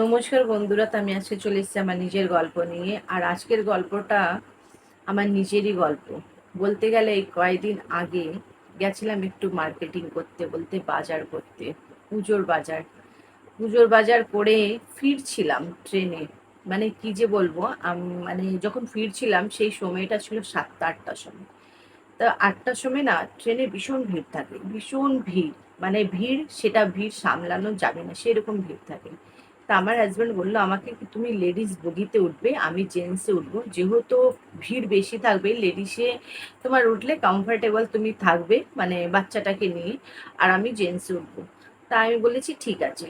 নমস্কার বন্ধুরা আমি আজকে চলে এসেছি আমার নিজের গল্প নিয়ে। আর আজকের গল্পটা আমার নিজেরই গল্প। বলতে গেলে এই কয়েকদিন আগে গেছিলাম একটু মার্কেটিং করতে, বলতে বাজার করতে, পুজোর বাজার। পুজোর বাজার করে ফিরছিলাম ট্রেনে। মানে কি যে বলব মানে যখন ফিরছিলাম সেই সময়টা ছিল সাতটা আটটার সময়। তা আটটার সময় না ট্রেনে ভীষণ ভিড় থাকে, ভীষণ ভিড়। মানে ভিড়, সেটা ভিড় সামলানো যাবে না, সেরকম ভিড় থাকে। তা আমার হাজব্যান্ড বলল, আমাকে কি তুমি লেডিস বগিতে উঠবে? আমি জেন্টসে উঠবো। যেহেতু ভিড় বেশি থাকবে লেডিসে তোমার উঠলে কমফর্টেবল তুমি থাকবে মানে বাচ্চাটাকে নিয়ে, আর আমি জেন্টসে উঠবো। তা আমি বলেছি, ঠিক আছে।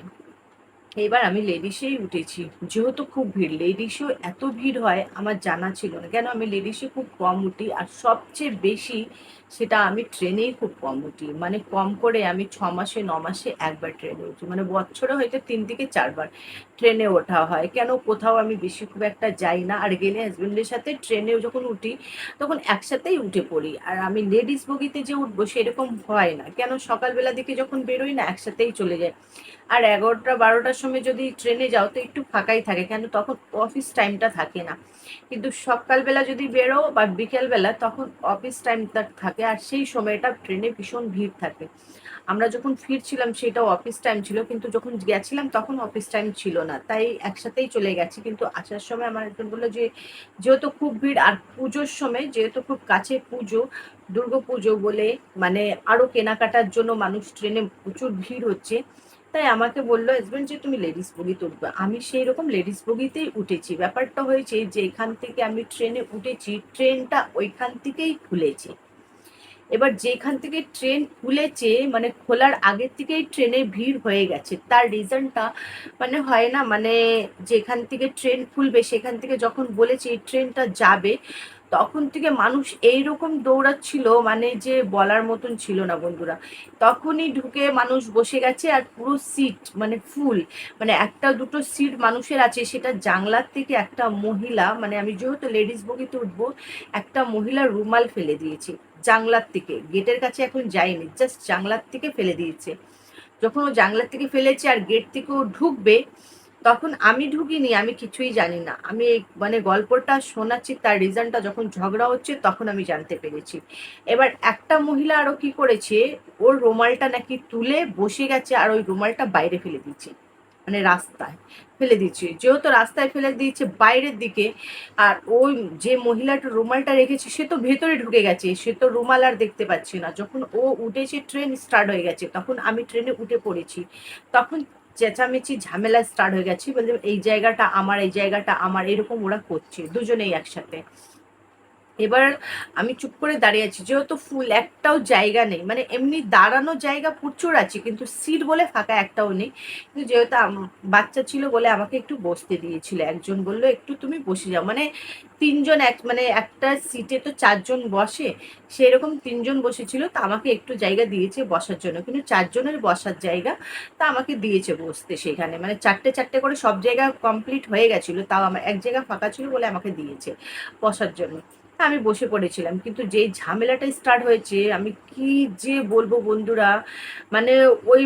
এবার আমি লেডিসেই উঠেছি। যেহেতু খুব ভিড়, লেডিসেও এত ভিড় হয়, আমার জানা ছিল না। কেন আমি লেডিসে খুব কম উঠি আর সবচেয়ে বেশি সেটা আমি ট্রেনেই খুব কম উঠি। মানে কম করে আমি ছ মাসে, ন মাসে একবার ট্রেনে উঠি। মানে বছরে হয়তো তিন থেকে চারবার ট্রেনে ওঠা হয়। কেন কোথাও আমি বেশি খুব একটা যাই না। আর গেলে হাজবেন্ডের সাথে ট্রেনেও যখন উঠি, তখন একসাথেই উঠে পড়ি। আর আমি লেডিস বগিতে যে উঠবো সেরকম হয় না। কেন সকালবেলা দিকে যখন বেরোই না, একসাথেই চলে যায় আর এগারোটা, বারোটার সময় যদি ট্রেনে যাও তো একটু ফাঁকাই থাকে, কেন তখন অফিস টাইমটা থাকে না। কিন্তু সকালবেলা যদি বেরো বা বিকেলবেলা তখন অফিস টাইমটা থাকে আর সেই সময়টা ট্রেনে ভীষণ ভিড় থাকে। আমরা যখন ফিরছিলাম সেটাও অফিস টাইম ছিল, কিন্তু যখন গেছিলাম তখন অফিস টাইম ছিল না। তাই একসাথেই চলে গেছি, কিন্তু আসার সময় আমার একজন বলল যে, যেহেতু খুব ভিড় আর পুজোর সময়, যেহেতু খুব কাছে পুজো, দুর্গা পুজো বলে মানে আরও কেনাকাটার জন্য মানুষ ট্রেনে প্রচুর ভিড় হচ্ছে তাই আমাকে বলল হাজবেন্ড যে তুমি লেডিস বগিতে উঠবে আমি সেই রকম লেডিস বগিতেই উঠেছি। ব্যাপারটা হয়েছে যে, এখান থেকে আমি ট্রেনে উঠেছি, ট্রেনটা ওইখান থেকেই খুলেছে। এবার যেখান থেকে ট্রেন খুলেছে মানে খোলার আগের থেকেই ট্রেনে ভিড় হয়ে গেছে। তার রিজনটা মানে হয় না মানে যেখান থেকে ট্রেন খুলবে, সেখান থেকে যখন বলেছে এই ট্রেনটা যাবে তখন থেকে মানুষ এই রকম দৌড়াচ্ছিল মানে যে বলার মতন ছিল না বন্ধুরা। তখনই ঢুকে মানুষ বসে গেছে আর পুরো সিট মানে ফুল মানে একটা দুটো সিট মানুষের আছে। সেটা জানলার থেকে একটা মহিলা মানে আমি যেহেতু লেডিস বগিতে উঠবো একটা মহিলা রুমাল ফেলে দিয়েছে জানলার থেকে। গেটের কাছে এখন যায়নি, জাস্ট জানলার থেকে ফেলে দিয়েছে। যখন ও জানলার থেকে ফেলেছে আর গেট থেকে ও ঢুকবে তখন আমি ঢুকিনি, আমি কিছুই জানি না। আমি মানে গল্পটা শোনাচ্ছি, তার রিজনটা যখন ঝগড়া হচ্ছে, তখন আমি জানতে পেরেছি। এবার একটা মহিলা আরও কি করেছে, ওর রুমালটা নাকি তুলে বসে গেছে আর ওই রুমালটা বাইরে ফেলে দিচ্ছে মানে রাস্তায় ফেলে দিচ্ছে যেহেতু রাস্তায় ফেলে দিয়েছে বাইরের দিকে, আর ওই যে মহিলাটা রুমালটা রেখেছে, সে তো ভেতরে ঢুকে গেছে, সে তো রুমাল আর দেখতে পাচ্ছে না। যখন ও উঠেছে ট্রেন স্টার্ট হয়ে গেছে, তখন আমি ট্রেনে উঠে পড়েছি। তখন চেঁচামেচি, ঝামেলা স্টার্ট হয়ে গেছে। বলতে এই জায়গাটা আমার, এই জায়গাটা আমার, এরকম ওরা করছে। দুজনেই একসাথে। এবার আমি চুপ করে দাঁড়িয়ে আছি, যেহেতু ফুল একটাও জায়গা নেই মানে এমনি দাঁড়ানো জায়গা প্রচুর আছে, কিন্তু সিট বলে ফাঁকা একটাও নেই, কিন্তু যেহেতু বাচ্চা ছিল বলে আমাকে একটু বসতে দিয়েছিল, একজন বলল, একটু তুমি বসে যাও। মানে তিনজন এক মানে একটা সিটে তো চারজন বসে, সেরকম তিনজন বসেছিল, তা আমাকে একটু জায়গা দিয়েছে বসার জন্য, কিন্তু চারজনের বসার জায়গা তা আমাকে দিয়েছে বসতে সেখানে মানে চারটে চারটে করে সব জায়গা কমপ্লিট হয়ে গেছিল, তাও আমার এক জায়গা ফাঁকা ছিল বলে আমাকে দিয়েছে বসার জন্য। আমি বসে পড়েছিলাম। কিন্তু যেই ঝামেলাটা স্টার্ট হয়েছে, আমি কি যে বলব বন্ধুরা? মানে ওই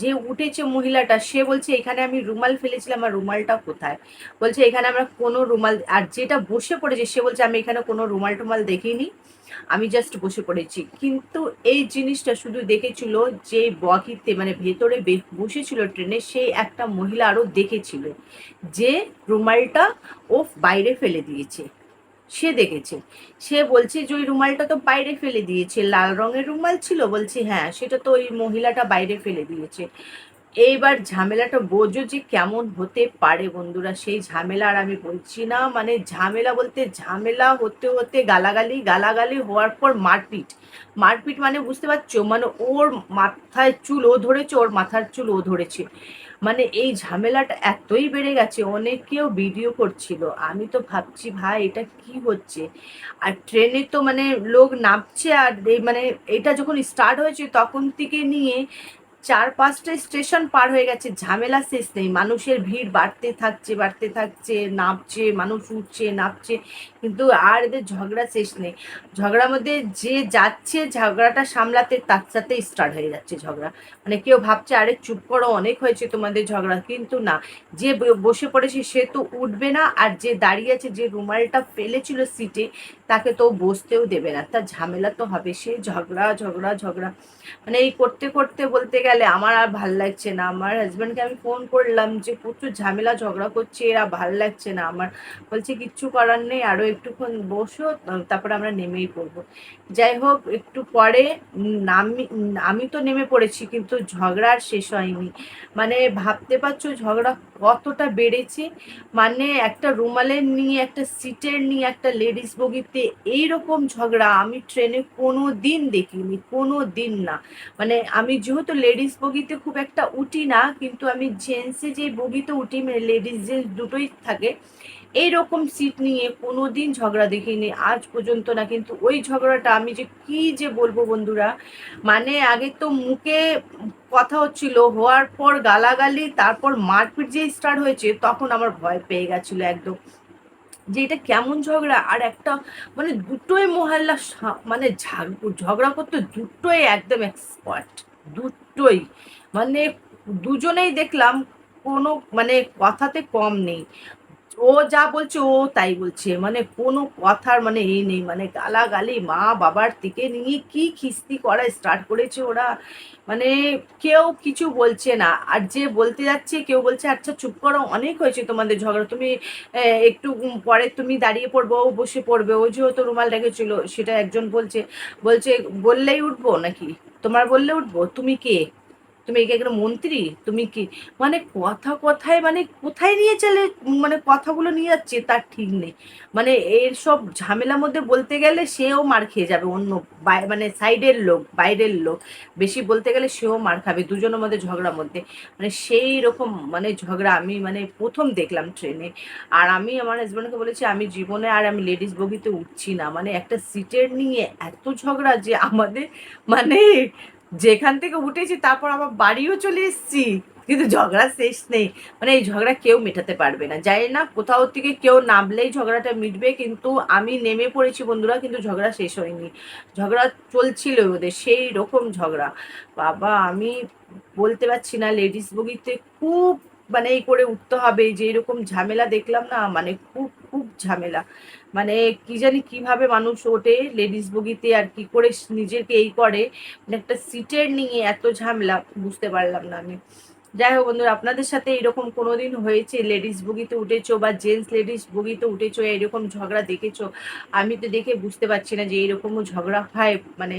যে উঠেছে মহিলাটা, সে বলছে, এখানে আমি রুমাল ফেলেছিলাম, আর রুমালটা কোথায়? বলছে, এখানে আমরা কোনো রুমাল আর যেটা বসে পড়েছে, সে বলছে, আমি এখানে কোনো রুমাল টুমাল দেখিনি, আমি জাস্ট বসে পড়েছি। কিন্তু এই জিনিসটা শুধু দেখেছিল যে বগিতে মানে ভেতরে বসেছিল ট্রেনে সেই একটা মহিলা আরও দেখেছিল যে রুমালটা ও বাইরে ফেলে দিয়েছে। সে দেখেছে। সে বলছে যে, ওই রুমালটা তো বাইরে ফেলে দিয়েছে। লাল রঙের রুমাল ছিল? বলছে হ্যাঁ সেটা তো ওই মহিলাটা বাইরে ফেলে দিয়েছে। এইবার ঝামেলাটা বোঝো যে কেমন হতে পারে বন্ধুরা। সেই ঝামেলা আর আমি বলছি না। মানে ঝামেলা বলতে ঝামেলা হতে হতে গালাগালি গালাগালি হওয়ার পর মারপিট। মারপিট মানে বুঝতে পারছ? মানে ওর মাথায় চুল, ও ধরেছে, ওর মাথার চুল ও ধরেছে। মানে এই ঝামেলাটা এতই বেড়ে গেছে অনেকেও ভিডিও করছিল। আমি তো ভাবছি, ভাই, এটা কি হচ্ছে? আর ট্রেনে তো মানে লোক নামছে আর মানে এটা যখন স্টার্ট হয়েছে তখন থেকে নিয়ে চার পাঁচটা স্টেশন পার হয়ে গেছে, ঝামেলা শেষ নেই। মানুষের ভিড় বাড়তে থাকছে বাড়তে থাকছে, নামছে, মানুষ উঠছে, নামছে, কিন্তু আর এদের ঝগড়া শেষ নেই। ঝগড়ার মধ্যে যে যাচ্ছে, ঝগড়াটা সামলাতে তার সাথে স্টার্ট হয়ে যাচ্ছে ঝগড়া। মানে কেউ ভাবছে, আরে চুপ করো, অনেক হয়েছে তোমাদের ঝগড়া। কিন্তু না, যে বসে পড়েছে সে তো উঠবে না, আর যে দাঁড়িয়ে আছে, যে রুমালটা ফেলেছিল সিটে তাকে তো বসতেও দেবে না। তার ঝামেলা তো হবে, সে ঝগড়া ঝগড়া ঝগড়া। মানে এই করতে করতে বলতে গেলে আমার আর ভালো লাগছে না। আমার হাজব্যান্ডকে আমি ফোন করলাম যে, প্রচুর ঝামেলা, ঝগড়া করছে, এরা ভালো লাগছে না। আমার বলছে, কিচ্ছু করার নেই আরও একটুক্ষণ বসো, তারপরে আমরা নেমেই পড়ব। যাই হোক, একটু পরে নামি, আমি তো নেমে পড়েছি, কিন্তু ঝগড়া আর শেষ হয়নি। মানে ভাবতে পারছ, ঝগড়া কতটা বেড়েছে? মানে একটা রুমালের নিয়ে, একটা সিটের নিয়ে, একটা লেডিস বগিতে এইরকম ঝগড়া আমি ট্রেনে কোনো দিন দেখিনি কোনো দিন না। মানে আমি যেহেতু লেডিস বগিতে খুব একটা উঠি না, কিন্তু আমি জেন্টসে যে বগিতে উঠি মানে লেডিস জেন্টস দুটোই থাকে, এইরকম সিট নিয়ে কোনো দিন ঝগড়া দেখিনি, আজ পর্যন্ত না। কিন্তু ওই ঝগড়াটা আমি যে কি যে বলব বন্ধুরা মানে আগে তো মুখে কথা হচ্ছিল, হওয়ার পর গালাগালি, তারপর মারপিট যে স্টার্ট হয়েছে, তখন আমার ভয় পেয়ে গেছিল একদম। যে এটা কেমন ঝগড়া? আর একটা মানে দুটোই মহল্লা মানে ঝাগ- ঝগড়া করতে দুটোই একদম এক্সপার্ট দুটোই। মানে দুজনেই দেখলাম কোনো মানে কথাতে কম নেই। ও যা বলছে, ও তাই বলছে। মানে কোনো কথার মানে এই নেই মানে গালাগালি মা বাবার থেকে নিয়ে কি খিস্তি করা স্টার্ট করেছে ওরা। মানে কেউ কিছু বলছে না। আর যে বলতে যাচ্ছে, কেউ বলছে আচ্ছা চুপ করো, অনেক হয়েছে তোমাদের ঝগড়া। তুমি একটু পরে তুমি দাঁড়িয়ে পড়ব, ও বসে পড়বে। ও যেহেতু রুমাল রেখেছিল, সেটা একজন বলছে। বলছে, বললেই উঠবো নাকি? তোমার বললে উঠবো? তুমি কে? তুমি কি একটা মন্ত্রী, তুমি কি মানে কথা কথায় মানে কোথায় নিয়ে চলে মানে কথাগুলো নিয়ে যাচ্ছে তার ঠিক নেই। মানে এর সব ঝামেলার মধ্যে বলতে গেলে সেও মার খেয়ে যাবে, অন্য মানে সাইডের লোক, বাইরের লোক। বেশি বলতে গেলে সেও মার খাবে, দুজনের মধ্যে ঝগড়ার মধ্যে। মানে সেই রকম মানে ঝগড়া আমি মানে প্রথম দেখলাম ট্রেনে। আর আমি আমার হাজব্যান্ডকে বলেছি, আমি জীবনে আর আমি লেডিস বগিতে উঠছি না। মানে একটা সিটের নিয়ে এত ঝগড়া যে আমাদের মানে যেখান থেকে উঠেছি, তারপর আমার বাড়িও চলে এসেছি। কিন্তু ঝগড়া শেষ নেই। মানে এই ঝগড়া কেউ মেটাতে পারবে না। জানি না কোথাও থেকে কেউ নামলেই ঝগড়াটা মিটবে, কিন্তু আমি নেমে পড়েছি বন্ধুরা, কিন্তু ঝগড়া শেষ হয়নি। ঝগড়া চলছিল ওদের, সেই রকম ঝগড়া। বাবা, আমি বলতে পারছি না লেডিস বগিতে খুব মানে এই করে উঠতে হবে, যে এরকম ঝামেলা দেখলাম না মানে খুব খুব ঝামেলা। মানে কি জানি কীভাবে মানুষ ওঠে লেডিস বগিতে আর কি করে নিজেকে এই করে। মানে একটা সিটের নিয়ে এত ঝামেলা, বুঝতে পারলাম না আমি। যাই হোক বন্ধুরা, আপনাদের সাথে এরকম কোনোদিন হয়েছে? লেডিস বগিতে উঠেছো বা জেন্টস লেডিস বগিতে উঠেছো, এরকম ঝগড়া দেখেছ? আমি তো দেখে বুঝতে পারছি না যে এরকমও ঝগড়া হয় মানে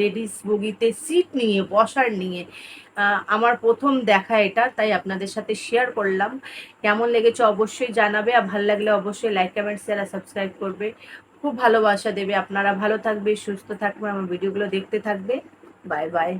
লেডিস বগিতে সিট নিয়ে, বসার নিয়ে। আমার প্রথম দেখা এটা, তাই আপনাদের সাথে শেয়ার করলাম। কেমন লেগেছে অবশ্যই জানাবে, আর ভালো লাগলে অবশ্যই লাইক কমেন্ট শেয়ার আর সাবস্ক্রাইব করবে। খুব ভালোবাসা দেবে। আপনারা ভালো থাকবে, সুস্থ থাকবে, আমার ভিডিওগুলো দেখতে থাকবে। Bye bye